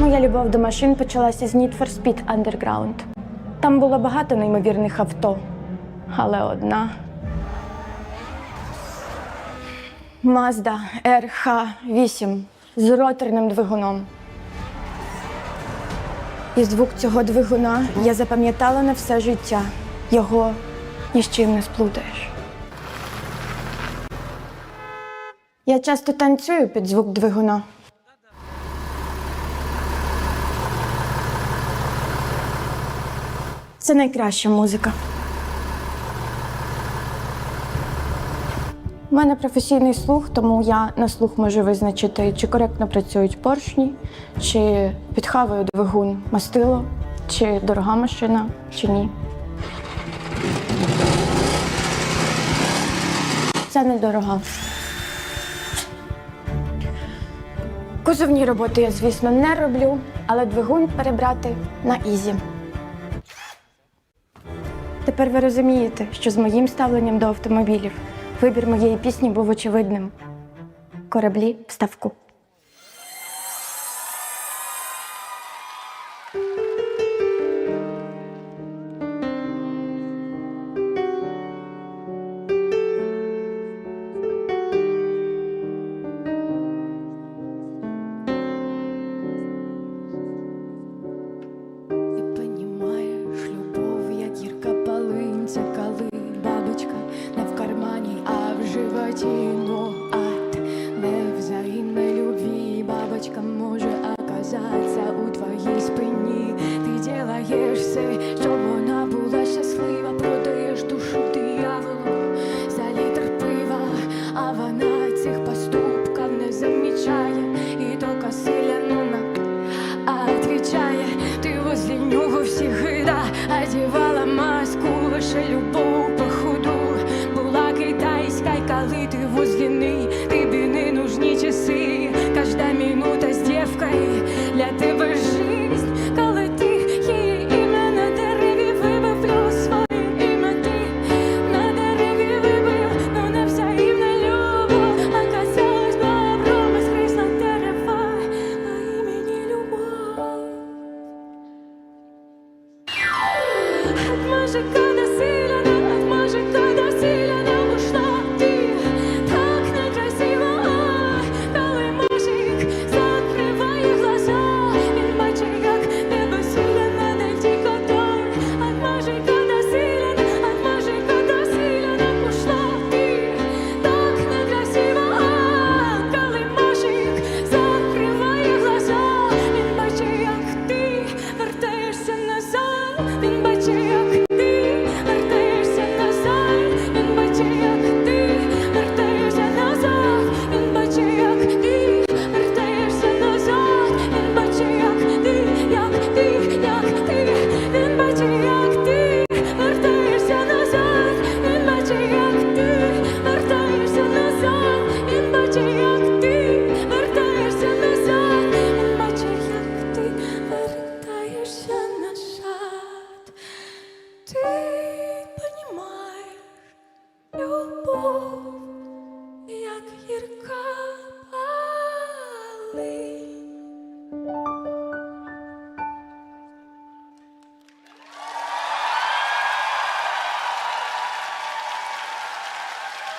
Моя любов до машин почалася з Need for Speed Underground. Там було багато неймовірних авто, але одна. Mazda RH8 з роторним двигуном. І звук цього двигуна я запам'ятала на все життя. Його ні з чим не сплутаєш. Я часто танцюю під звук двигуна. Це найкраща музика. У мене професійний слух, тому я на слух можу визначити, чи коректно працюють поршні, чи підхаває двигун мастило, чи дорога машина, чи ні. Це недорога. Кузовні роботи я, звісно, не роблю, але двигун перебрати на ізі. Тепер ви розумієте, що з моїм ставленням до автомобілів вибір моєї пісні був очевидним. Кораблі в ставку. Ну, от невзаимной любви. Бабочка може оказатися у твоїй спині. Ти делаєш все, щоб вона була щаслива, продаєш душу дияволу за літр пива, а вона цих поступків не замічає і тільки силянула Отвечая, ты возле нього всегда одевала маску, коли ты возле ны, ты бины нужні часы, каждая минута с девкой для тебе жизнь, коли ти її ім'я на дереві вибив, плюс своє ім'я ти на дереві вибив, но не вся рівна любов, оказалась бобром із хрисна дерева, а імені любов. Може,